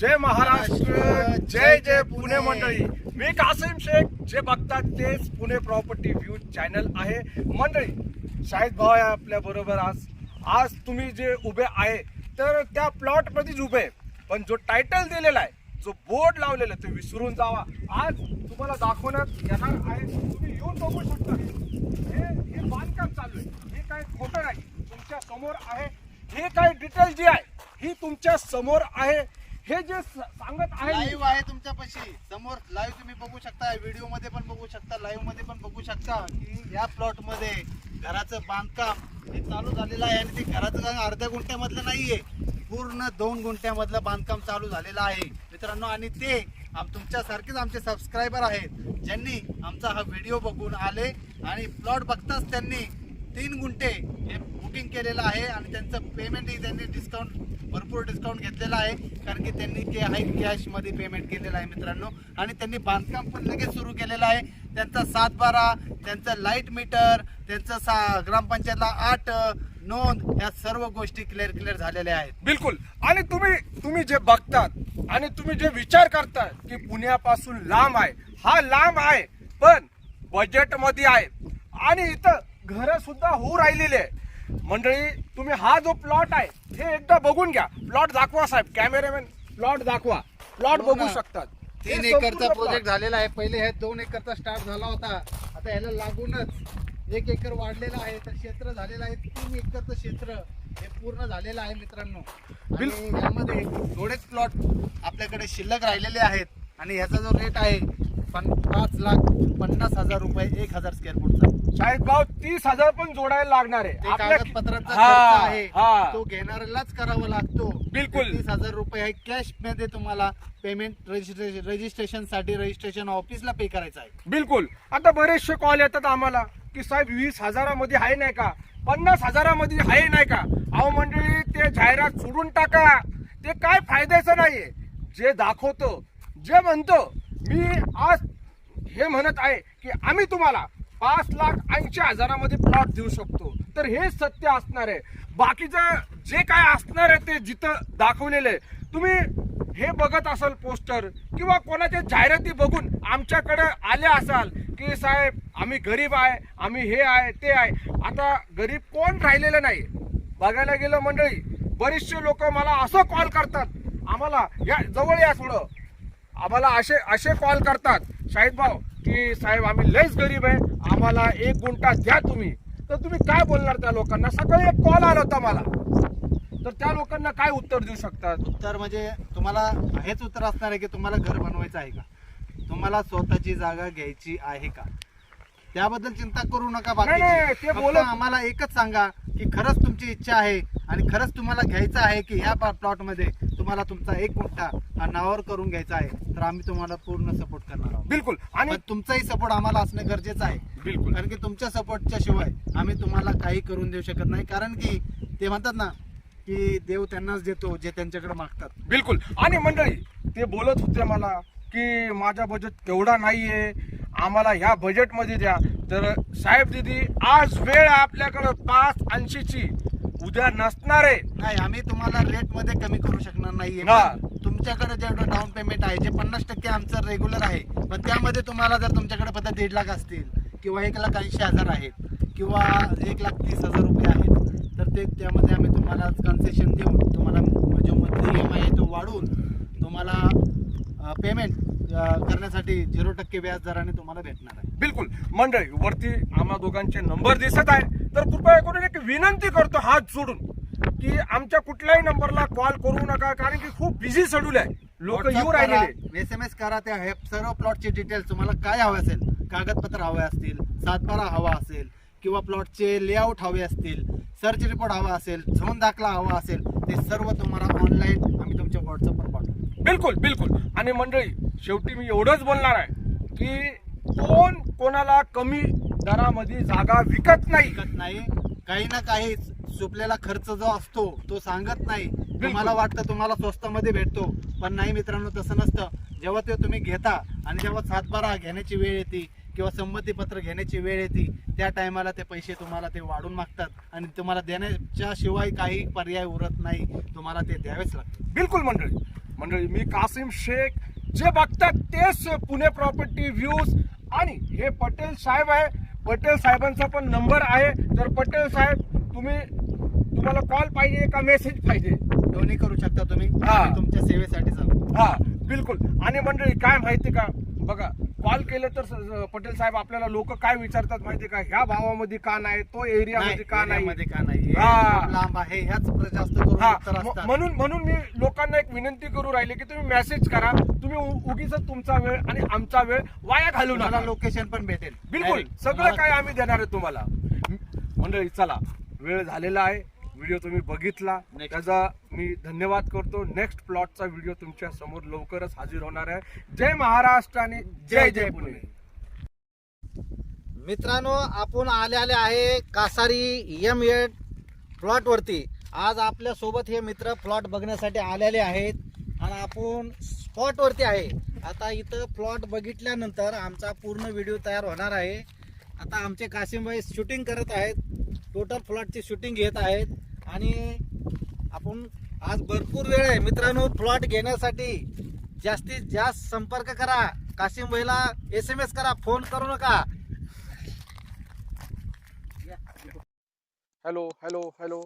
जय महाराष्ट्र जय जय पुणे मंडळी. मी कासिम शेख जे बघतात तेच पुणे प्रॉपर्टी व्ह्यू चॅनल आहे. मंडळी शाहिद भाऊ आहे आपल्या बरोबर आज. आज तुम्ही जे उभे आहे तर त्या प्लॉट मध्येच उभे आहे. पण जो टायटल दिलेला आहे जो बोर्ड लावलेला आहे तो विसरून जावा. आज तुम्हाला दाखवण्यात येणार आहे तुम्ही येऊन बघू शकता. हे हे बांधकाम चालू आहे. हे काय खोटं नाही. तुमच्यासमोर आहे. हे काय डिटेल जी आहे ही तुमच्यासमोर आहे. हे जे सांगत आहे लाईव्ह आहे तुमच्यापाशी. समोर लाईव्ह तुम्ही बघू शकता व्हिडिओमध्ये पण बघू शकता लाईव्हमध्ये पण बघू शकता की या प्लॉटमध्ये घराचं बांधकाम हे चालू झालेलं आहे आणि ते घराचं काम अर्ध्या गुंठ्यामधलं नाहीये. पूर्ण दोन गुंठ्यामधलं बांधकाम चालू झालेलं आहे. मित्रांनो आणि ते आम तुमच्यासारखेच आमचे सबस्क्रायबर आहेत ज्यांनी आमचा हा व्हिडिओ बघून आले आणि प्लॉट बघताच त्यांनी तीन गुंठे हे बुकिंग केलेलं आहे आणि त्यांचं पेमेंटही त्यांनी डिस्काउंट भरपूर डिस्काउंट घेतलेला आहे. कारण की त्यांनी जे आहे कॅशमध्ये पेमेंट केलेलं आहे मित्रांनो. आणि त्यांनी बांधकाम पण लगेच सुरू केलेलं आहे. त्यांचा सात बारा त्यांचं लाइट मीटर त्यांचं सा ग्रामपंचायतला आठ नोंद या सर्व गोष्टी क्लिअर क्लिअर झालेल्या आहेत. बिलकुल. आणि तुम्ही तुम्ही जे बघतात आणि तुम्ही जे विचार करता की पुण्यापासून लांब आहे. हा लांब आहे पण बजेटमध्ये आहे. आणि इथं घर सुद्धा होऊ राहिलेली आहे. मंडळी तुम्ही हा जो प्लॉट आहे हे एकदा बघून घ्या. प्लॉट दाखवा साहेब कॅमेरामॅन प्लॉट दाखवा. प्लॉट हो बघू ना. शकतात तीन हे एकरचा प्रोजेक्ट. झालेला आहे. पहिले हे दोन एकरचा स्टार्ट झाला होता. आता याला लागूनच एक एकर वाढलेलं आहे. तर क्षेत्र झालेलं आहे. तीन एकरचं क्षेत्र हे पूर्ण झालेलं आहे मित्रांनो. आणि यामध्ये थोडेच प्लॉट आपल्याकडे शिल्लक राहिलेले आहेत. आणि याचा जो रेट आहे पाच लाख पन्नास हजार रुपये एक हजार स्क्वेअर फूटचा भाव तीस हजार पण जोडायला लागणार आहे. आपल्या- कागदपत्रांचा हा, खर्च आहे. तो घेणाऱ्यालाच करावा लागतो. बिलकुल. तीस हजार रुपये आहे कॅशमध्ये तुम्हाला. पेमेंट रजिस्ट्रेशन रजिस्ट्रेशनसाठी रजिस्ट्रेशन ऑफिसला पे करायचं आहे. बिलकुल. आता बरेचसे कॉल येतात आम्हाला की साहेब वीस हजारामध्ये आहे नाही का? पन्नास हजारामध्ये आहे नाही का? अहो मंडळी ते जाहिरात सोडून टाका. ते काय फायद्याचं नाहीये. जे दाखवतो जे म्हणतो मी आज हे म्हणत आहे की आम्ही तुम्हाला पाच लाख ऐंशी हजारामध्ये प्लॉट देऊ शकतो. तर हे सत्य असणार आहे. बाकीचं जे काय असणार आहे ते जिथं दाखवलेलं आहे. तुम्ही हे बघत असाल पोस्टर किंवा कोणाच्या जाहिराती बघून आमच्याकडे आले असाल की साहेब आम्ही गरीब आहे आम्ही हे आहे ते आहे. आता गरीब कोण राहिलेलं नाही? बघायला गेलं मंडळी बरेचसे लोक मला असं कॉल करतात. आम्हाला या जवळ या थोडं आम्हाला असे असे कॉल करतात. शाहिद भाऊ की साहेब आम्ही लयच गरीब आहे. आम्हाला एक गुंठा द्या तुम्ही. तर तुम्ही काय बोलणार त्या लोकांना? सकाळी एक कॉल आला होता मला. तर त्या लोकांना काय उत्तर देऊ शकतात? उत्तर म्हणजे तुम्हाला हेच उत्तर असणार आहे की तुम्हाला घर बनवायचं आहे का? तुम्हाला स्वतःची जागा घ्यायची आहे का? त्याबद्दल चिंता करू नका बाकी ते बोलत- आम्हाला एकच सांगा की खरंच तुमची इच्छा आहे आणि खरंच तुम्हाला घ्यायचं आहे की ह्या प्लॉटमध्ये तुम्हाला तुमचा एक गुंठा हा नावावर करून घ्यायचा आहे. तर आम्ही तुम्हाला पूर्ण सपोर्ट करणार आहोत. बिलकुल. आणि पण तुमचाही सपोर्ट आम्हाला असणं गरजेचं आहे. बिलकुल. कारण की तुमच्या सपोर्टच्या शिवाय आम्ही तुम्हाला काही करून देऊ शकत नाही. कारण की ते म्हणतात ना की देव त्यांनाच देतो जे त्यांच्याकडे मागतात. बिलकुल. आणि मंडळी ते बोलत होते मला की माझा बजेट तेवढा नाहीये. आम्हाला ह्या बजेटमध्ये द्या. तर साहेब दिदी आज वेळ आपल्याकडं पाच ऐंशीची. उद्या नसणार. आहे नाही आम्ही तुम्हाला रेटमध्ये कमी करू शकणार नाहीये. पण तुमच्याकडे जेवढं डाऊन पेमेंट आहे जे पन्नास टक्के आमचं रेग्युलर आहे पण त्यामध्ये तुम्हाला जर तुमच्याकडे फक्त दीड लाख असतील किंवा एक लाख ऐंशी हजार आहेत किंवा एक लाख तीस हजार रुपये आहेत तर ते त्यामध्ये आम्ही तुम्हाला कन्सेशन देऊन तुम्हाला जो मंथली ई एम आय आहे तो वाढवून तुम्हाला पेमेंट करण्यासाठी झिरो टक्के व्याज दराने तुम्हाला भेटणार आहे. बिलकुल. मंडळी वरती आम्हा दोघांचे नंबर दिसत आहे. तर कृपया करून एक विनंती करतो हात जोडून. की आमच्या कुठल्याही नंबरला कॉल करू नका कारण की खूप बिझी शेड्यूल आहे. लोक येऊ राहिलेले एस एम एस करा त्या सर्व प्लॉटचे डिटेल्स तुम्हाला काय हवे असेल कागदपत्र हवे असतील सातबारा हवा असेल किंवा प्लॉटचे लेआउट हवे असतील सर्च रिपोर्ट हवा असेल झोन दाखला हवा असेल ते सर्व तुम्हाला ऑनलाईन आम्ही तुमच्या व्हॉट्सअपवर पाठवू बिलकुल बिलकुल. आणि मंडळी शेवटी मी एवढंच बोलणार आहे की कोण कोणाला कमी दरामध्ये जागा विकत नाही. विकत नाही काही ना काही सुपलेला खर्च जो असतो तो सांगत नाही. तुम्हाला वाटतं तुम्हाला स्वस्तामध्ये भेटतो. पण नाही मित्रांनो तसं नसतं. जेव्हा ते तुम्ही घेता आणि जेव्हा सातबारा घेण्याची वेळ येते किंवा संमतीपत्र घेण्याची वेळ येते त्या टायमाला ते पैसे तुम्हाला ते वाढून मागतात आणि तुम्हाला देण्याच्या शिवाय काही पर्याय उरत नाही. तुम्हाला ते द्यावेच लागतात. बिलकुल मंडळी. मंडळी मी कासिम शेख जे बघतात तेच पुणे प्रॉपर्टी व्ह्यूज आणि हे पटेल साहेब आहे. पटेल साहेबांचा पण नंबर आहे. तर पटेल साहेब तुम्ही तुम्हाला कॉल पाहिजे का मेसेज पाहिजे. दोन्ही करू शकता तुम्ही? हा. आम्ही तुमच्या सेवेसाठी जाऊ. हा बिलकुल. आणि मंडळी काय माहिती का? बघा कॉल केलं तर स- पटेल साहेब आपल्याला लोक काय विचारतात माहिती का? ह्या भावामध्ये का नाही? तो एरियामध्ये का नाही? मध्ये का नाही? हे हा. खूप लांब आहे. ह्याच जास्त करून हा. उत्तर म- असतात. म्हणून म्हणून मी लोकांना एक विनंती करू राहिले की तुम्ही मेसेज करा. तुम्ही उगीच तुमचा वेळ आणि आमचा वेळ वाया घालू तुम्हाला नका लोकेशन पण भेटेल. बिलकुल. Direct. सगळं तुम्हाला- काय आम्ही देणार आहे तुम्हाला. मंडळी चला. वेळ झालेला आहे. व्हिडिओ तुम्ही बघितला. त्याचा मी धन्यवाद करतो. नेक्स्ट प्लॉटचा व्हिडिओ तुमच्यासमोर लवकरच हाजीर होणार आहे. जय महाराष्ट्र आणि जय जय पुणे. मित्रांनो आपण आले आले आहे कासारी एम एड प्लॉट वरती आज आपल्यासोबत हे मित्र प्लॉट बघण्यासाठी आलेले आहेत आणि आपण स्पॉट वरती आहे. आता इथं प्लॉट बघितल्यानंतर आमचा पूर्ण व्हिडिओ तयार होणार आहे. आता आमचे कासिमभाई शूटिंग करत आहेत. टोटल प्लॉटची शूटिंग घेत आहेत. आणि आपण आज भरपूर वेळ आहे. मित्रांनो प्लॉट घेण्यासाठी जास्तीत जास्त संपर्क करा. कासिम भाईला एस एम एस करा. फोन करू नका. Hello hello hello